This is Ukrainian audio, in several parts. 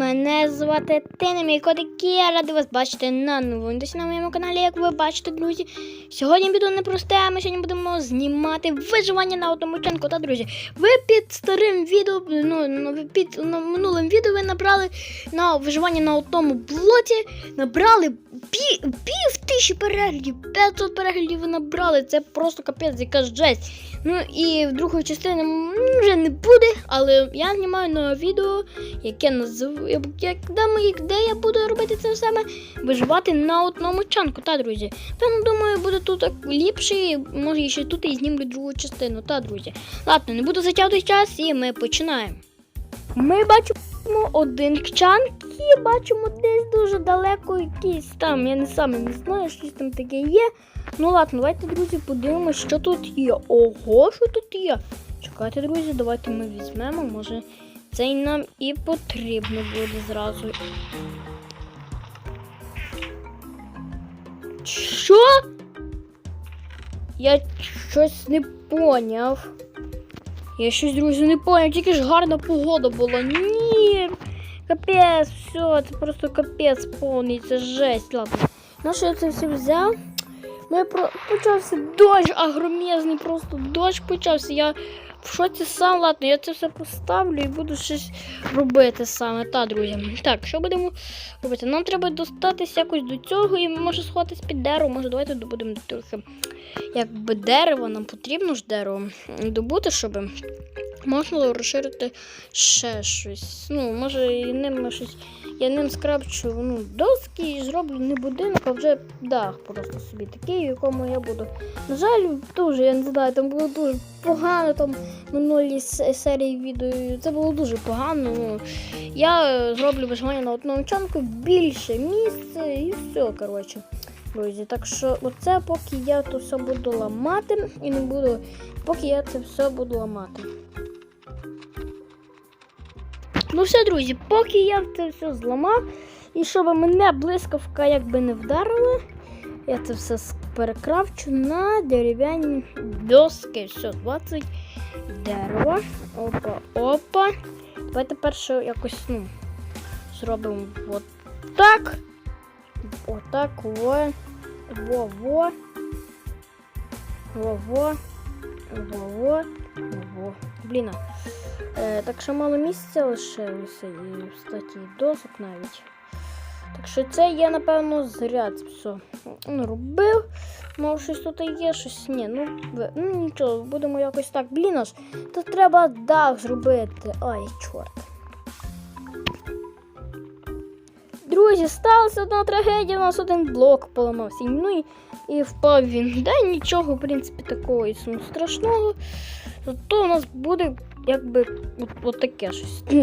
Мене звати Тина, мій котик, я радий вас бачити на новому відео на моєму каналі. Як ви бачите, друзі, сьогодні відео не просте, а ми сьогодні будемо знімати виживання на одному чанку. Та друзі, ви під старим відео, ну, ну під на минулим відео ви набрали на виживання на одному блоті, набрали пів, пів тисячі переглядів, 500 переглядів ви набрали. Це просто капець, яка жесть. Ну і в другої частини вже не буде, але я знімаю нове відео, яке назив... як, де, де я буду робити це саме виживати на одному чанку, та друзі. Певно, думаю, буде тут ліпше, може ще тут і знімлю другу частину, та друзі. Ладно, не буду затягувати час і ми починаємо. Ми бачимо один чанк і бачимо десь дуже далеко якийсь там. Я не саме не знаю, щось там таке є. Ну ладно, давайте, друзі, подивимося, що тут є. Ого, що тут є. Чекайте, друзі, давайте ми візьмемо. Може, цей нам і потрібно буде зразу. Що? Я щось не поняв. Я щось, друзі, не поняв, тільки ж гарна погода була. Ні. Капець, все, це просто капець повний, це жесть. Ладно. Ну що я це все взяв? Ну, про... почався дощ агромезний, просто дощ почався. Я в шоці сам, ладно, я це все поставлю і буду щось робити саме. Та, друзі. Так, що будемо робити? Нам треба достатися якось до цього і може сховатись під дерево. Може, давайте добудемо трохи якби дерево, нам потрібно ж дерево добути, щоб можна розширити ще щось. Ну, може, і ним щось. Я ним скрабчу ну, доски і зроблю не будинок, а вже дах просто собі такий, в якому я буду. На жаль, дуже, я не знаю, там було дуже погано там минулі серії відео. Це було дуже погано. Ну, я е, зроблю виживання на одному чанку, більше місця і все, коротше. Друзі, так що оце поки я то все буду ламати і не буду, поки я це все буду ламати. Ну все, друзі, поки я це все зламав, і щоб мене блискавка якби не вдарила, я це все перекравчу на дерев'яні доски. Все, 20 дерева. Опа, опа. Давайте перше якось ну, зробимо от так. Отак, во, во, во, во, во, во, во, во. Блін. Е, так що мало місця лишилося і, кстати, і досок навіть. Так що це я, напевно, зря це все робив. Може, щось тут є, щось ні. Ну, ви- ну нічого, будемо якось так. Блін аж, тут треба дах зробити. Ай, чорт. Друзі, сталася одна трагедія, у нас один блок поламався. Ну і, і впав він. Да, нічого, в принципі, такого і страшного. Зато у нас буде якби от, от таке щось.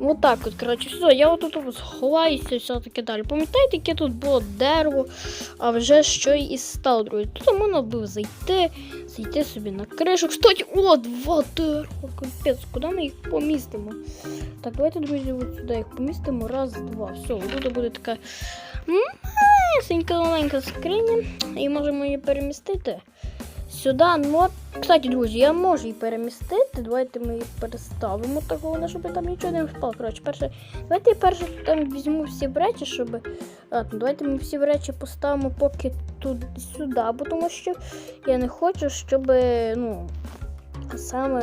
Отак от, коротше, все, я отут сховаюся все таке далі. Пам'ятаєте, яке тут було дерево, а вже що і стало, друзі. Тут можна було зайти, зайти собі на кришу. Кстати, о, два дерева, капець, куди ми їх помістимо? Так, давайте, друзі, от сюди їх помістимо. Раз, два. Все, тут буде така масенька маленька скриня. І можемо її перемістити сюди. Ну, кстати, друзі, я можу її перемістити. Давайте ми її переставимо так, головне, щоб там нічого не впало. Коротше, перше, давайте я перше там візьму всі речі, щоб. Ладно, давайте ми всі речі поставимо поки тут сюди, бо тому що я не хочу, щоб, ну, саме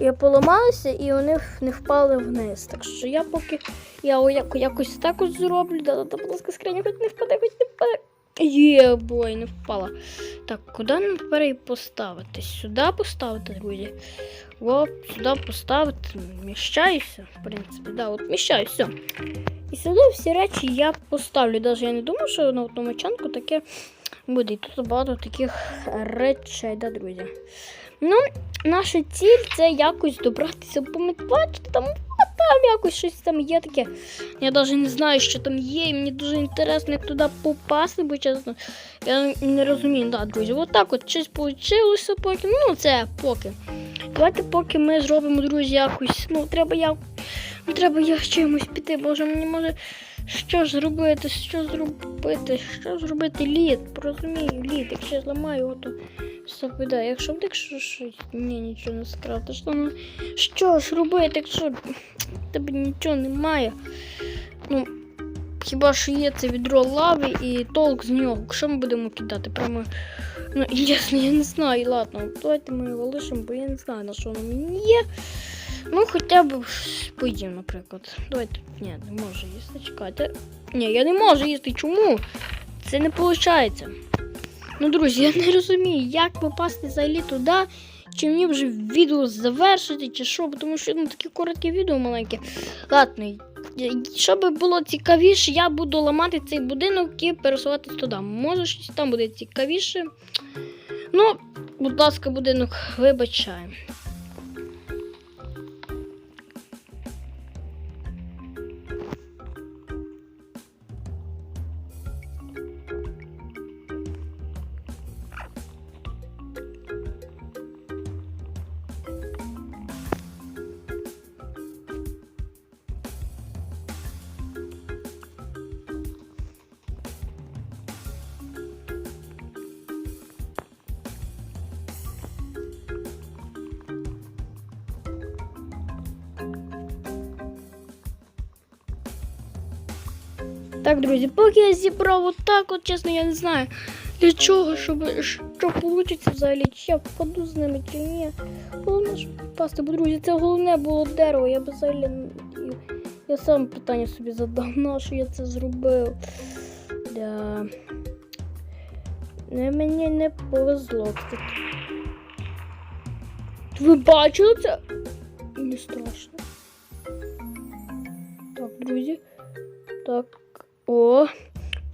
я поламалася і вони не впали вниз. Так що я поки я яко- якось так ось зроблю. Да, да, будь ласка, скриня, хоч не впаде, хоч не впаде. Є, бой, не впала. Так, куди нам тепер поставити? Сюди поставити, друзі. О, сюди поставити. Вміщаюся, в принципі, да, от вміщаюся. все. І сюди всі речі я поставлю. Навіть я не думав, що на одному чанку таке буде. І тут багато таких речей, да, друзі. Ну, наша ціль це якось добратися, там, а там якось щось там є таке. Я навіть не знаю, що там є, і мені дуже інтересно, туди попасти, бо чесно, я не розумію, да, друзі. Отак от щось вийшло поки. Ну, це поки. Давайте поки ми зробимо, друзі, якось. Ну, треба я. Ну, треба я чимось піти, боже, мені може Що ж робити? Що зробити? Що зробити лід? Розумію, лід. Якщо я зламаю його, то все піде. Якщо якщо щось ні, нічого не скратиш, то ну що ж робити, якщо тебе нічого немає? Ну, хіба що є це відро лави і толк з нього. Що ми будемо кидати? Прямо. Ну, ясно, я не знаю, ладно, давайте ми його лишимо, бо я не знаю, на що воно мені є. Ну, хоча б поїм, наприклад. Давайте. Ні, не можу їсти. Чекайте. Ні, я не можу їсти. Чому? Це не виходить. Ну, друзі, я не розумію, як попасти взагалі туди, чи мені вже відео завершити, чи що, тому що ну, такі короткі відео маленькі. Ладно, щоб було цікавіше, я буду ламати цей будинок і пересуватись туди. Може, щось там буде цікавіше. Ну, будь ласка, будинок, вибачаємо. Так, друзі, поки я зібрав отак, от чесно, я не знаю для чого, щоб що вийде взагалі, чи я впаду з ними, чи ні. Головне, щоб впасти, бо друзі, це головне було дерево. Я б взагалі я сам питання собі задав, на що я це зробив. Да. Не, мені не повезло, кстати. Ви бачили це? Не страшно. Так, друзі. Так. О.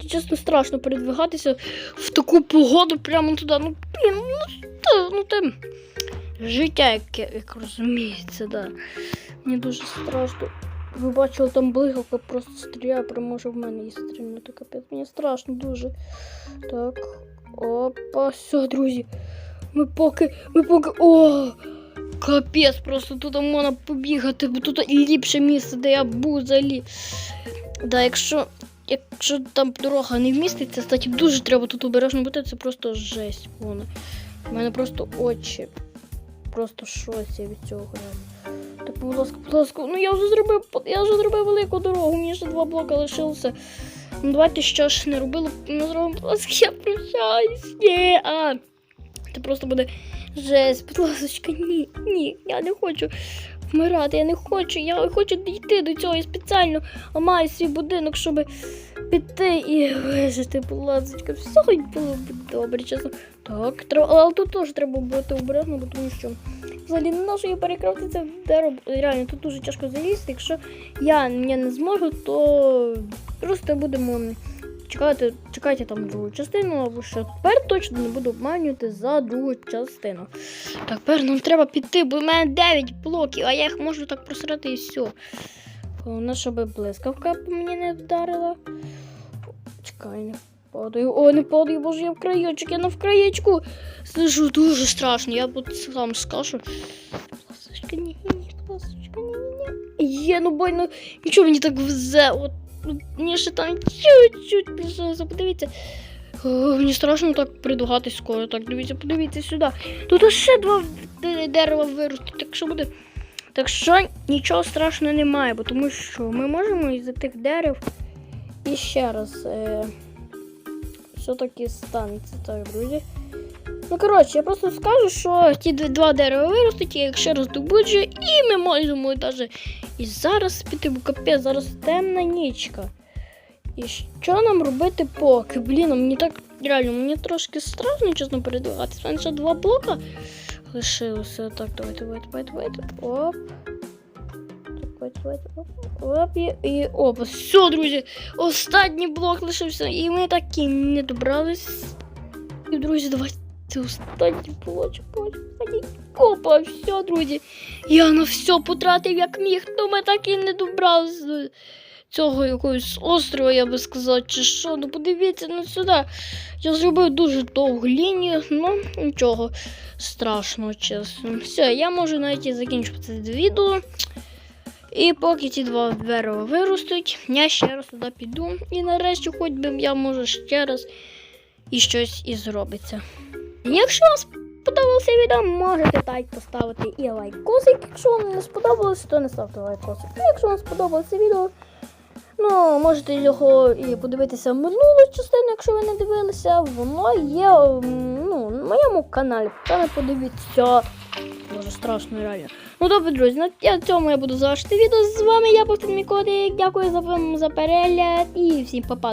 Чесно, страшно передвигатися в таку погоду прямо туди. Ну, блін, ну, та, ну там життя, яке, як розуміється, да. Мені дуже страшно. Ви бачили, там блискавка просто стріляє, прямо може в мене і стрільнути капець. Мені страшно дуже. Так. Опа, все, друзі. Ми поки. Ми поки. О! Капець, просто тут можна побігати, бо тут ліпше місце, де я був взагалі. Да, якщо, якщо там дорога не вміститься, кстати, дуже треба тут обережно бути, це просто жесть повна. У мене просто очі. Просто шоці від цього. Так, будь ласка, будь ласка, ну я вже зробив, я вже зробив велику дорогу, мені ще два блока лишилося. Ну давайте що ж не робили, не зробимо, будь ласка, я прощаюсь. Ні, а. Це просто буде жесть, будь ласка, ні, ні, я не хочу вмирати, я не хочу, я хочу дійти до цього і спеціально ламаю свій будинок, щоб піти і вижити, будь все було б добре, чесно. Так, треба, але тут теж треба бути обережно, бо тому що взагалі не нащо я перекрафти це дерево. Реально, тут дуже тяжко залізти. Якщо я, я не зможу, то просто будемо чекати, чекайте там другу частину, або що тепер точно не буду обманювати за другу частину. Так, тепер нам треба піти, бо в мене 9 блоків, а я їх можу так просрати і все. Головне, щоб блискавка мені не вдарила. Чекай, не падаю. О, не падаю, боже, я в краєчок, я на в краєчку. Сижу дуже страшно, я сам скажу. Ласочка, ні, ні, ні, ні, ні. Є, ну бой, ну нічого мені так везе. От, мені ще там чуть-чуть прийшлося, подивіться. О, мені страшно так придугатись скоро. Так, дивіться, подивіться сюди. Тут ще два дерева виростуть, так що буде. Так що нічого страшного немає, бо тому що ми можемо із тих дерев і ще раз е, все-таки станеться так, друзі. Ну, коротше, я просто скажу, що ті два дерева виростуть, я їх ще раз добуджу, і ми можемо навіть і зараз піти, бо капець, зараз темна нічка. І що нам робити поки? Блін, мені так реально, мені трошки страшно, чесно, передвигатися. У мене ще два блока лишилося. Так, давайте, давайте, давайте, давайте. Оп. Так, давайте, давайте. Оп, оп і, і оп. Все, друзі, останній блок лишився. І ми так і не добрались. І, друзі, давайте останній блочок. Останній. Опа, все, друзі. Я на все потратив, як міг, то ми так і не добрались до цього якогось острова, я би сказав, чи що. Ну подивіться ну сюди. Я зробив дуже довгу лінію, ну нічого страшного, чесно. Все, я можу навіть і закінчити це відео. І поки ці два дерева виростуть, я ще раз туди піду. І нарешті, хоч би я може ще раз і щось і зробиться. Якщо вам сподобалося відео, можете так поставити і лайкосик. Якщо вам не сподобалось, то не ставте лайкосик. А якщо вам сподобалося відео, ну можете його і подивитися в минулу частину, якщо ви не дивилися. Воно є ну, на моєму каналі. Та не подивіться. Дуже страшно реально. Ну добре, друзі, на цьому я буду завершити відео. З вами я Богдан Мікотик. Дякую за, за перегляд і всім па-па.